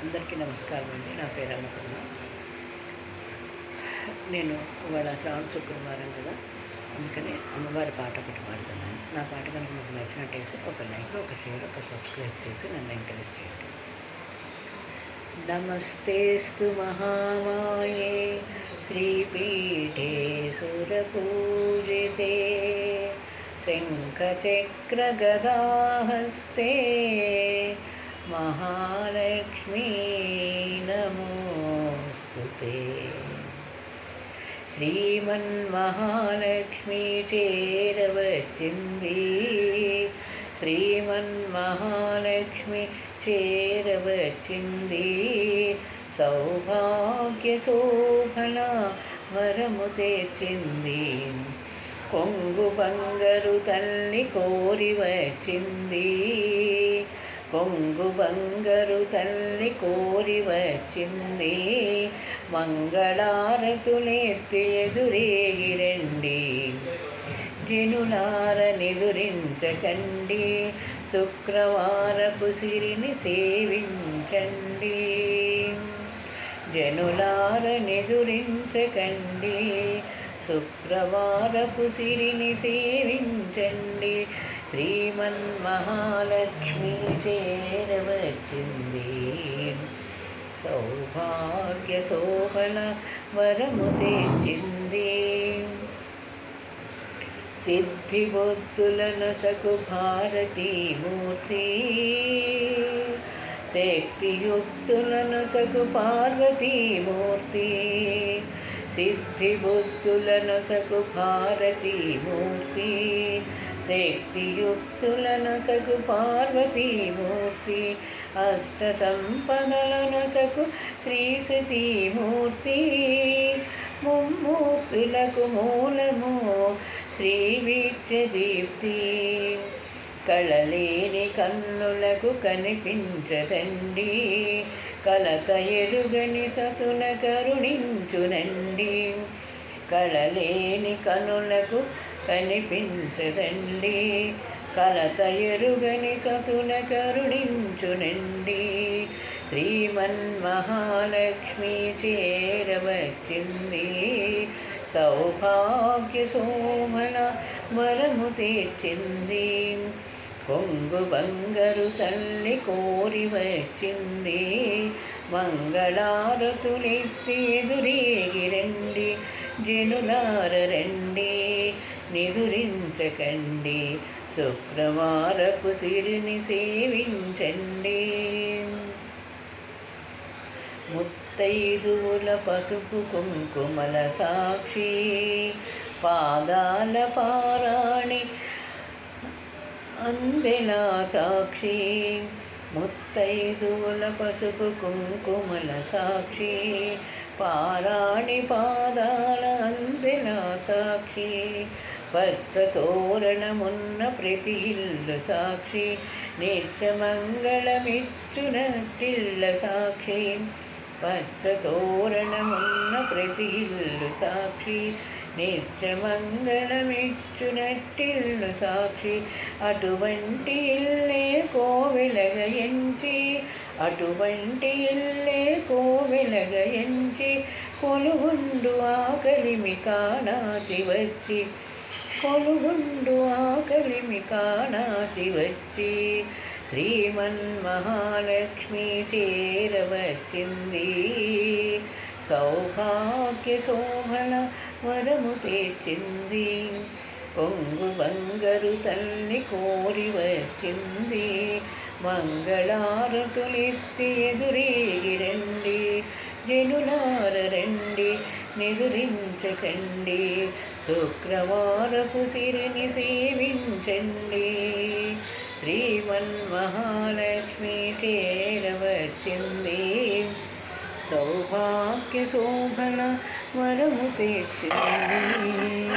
అందరికీ నమస్కారం అండి. నా పేరు అన్నపూర్ణ నేను ఇవాళ శ్రావణ శుక్రవారం కదా అందుకని అమ్మవారి పాట ఒకటి పాడుతున్నాను. నా పాట కనుక మీకు నచ్చినట్టయితే ఒక లైక్ ఒక షేర్ ఒక సబ్స్క్రైబ్ చేసి నన్ను ఎంకరేజ్ చేయండి. నమస్తేస్తు మహామాయే శ్రీపీఠే సురపూజితే శంఖచక్రగదాహస్తే మహాలక్ష్మీ నమోస్తు శ్రీమన్మహాలక్ష్మీ చేరవచ్చింది. శ్రీమన్మహాలక్ష్మి చేరవచ్చింది. సౌభాగ్య శోభల వరము తెచ్చింది. కొంగు బంగరు తల్లి కోరి వచ్చింది. కొంగు బంగరు తల్లి కోరి వచ్చింది. మంగళారతులెత్తి ఎదురేగిరండి. జనులార నిదురించకండి. శుక్రవారపు సిరిని సేవించండి. జనులార నిదురించకండి. శుక్రవారపు సిరిని సేవించండి. శ్రీమన్మహాలక్ష్మి చేరవచ్చింది సౌభాగ్య శోభన వరము తెచ్చింది సిద్ధిబొద్దులను సకు భారతీమూర్తి శక్తియుక్తులను సకు పార్వతీమూర్తి. సిద్ధిబుద్ధులను సకు భారతీమూర్తి శక్తియుక్తులను సగు పార్వతీమూర్తి అష్ట సంపదలను సగు శ్రీ సతీమూర్తి ముమ్మూర్తులకు మూలము శ్రీ దీప్తి కళలేని కన్నులకు కనిపించదండి. కలత ఎరుగని సతున కరుణించునండి. కళలేని కనులకు కనిపించదండి. కలత ఎరుగని సతున కరుణించునండి. శ్రీమన్మహాలక్ష్మి చేరవచ్చింది సౌభాగ్య సోమన వరము తెచ్చింది కొంగు బంగరు తల్లి కోరి వచ్చింది. మంగళారతులెత్తి ఎదురేగిరండి జనులార రండి. నిదురించకండి శుక్రవారపు సిరిని సేవించండి. ముత్తైదువుల పసుపు కుంకుమల సాక్షి పాదాల పారాణి అందెల సాక్షి ముత్తైదువుల పసుపు కుంకుమల సాక్షి పారాణి పాదాల అందెల సాక్షి పచ్చ తోరణమున్న ప్రతి ఇల్లు సాక్షి నిత్యమంగళమిచ్చునట్టిళ్ళ సాక్షి పచ్చ తోరణమున్న ప్రతి ఇల్లు సాక్షి నిత్యమంగళమిచ్చునట్టిల్లు సాక్షి అటువంటి ఇల్లే కోవెలగయంచి అటువంటి ఇల్లే కోవెలగయంచి కొలుగుండు ఆకలిమి కాణాచి వచ్చి కొలుగుండు ఆకలిమి కాణాచి వచ్చి శ్రీమన్మహాలక్ష్మి చేరవచ్చింది సౌభాగ్య శోభన వరము తెచ్చింది పొంగు బంగరు తల్లి కోరి వచ్చింది మంగళారతులెత్తి ఎదురేగిరండి జనులార రండి నిదురించకండి శుక్రవారపు సిరిని సేవించండి. శ్రీమన్మహాలక్ష్మి చేరవచ్చింది సౌభాగ్య శోభన వరము తెచ్చింది.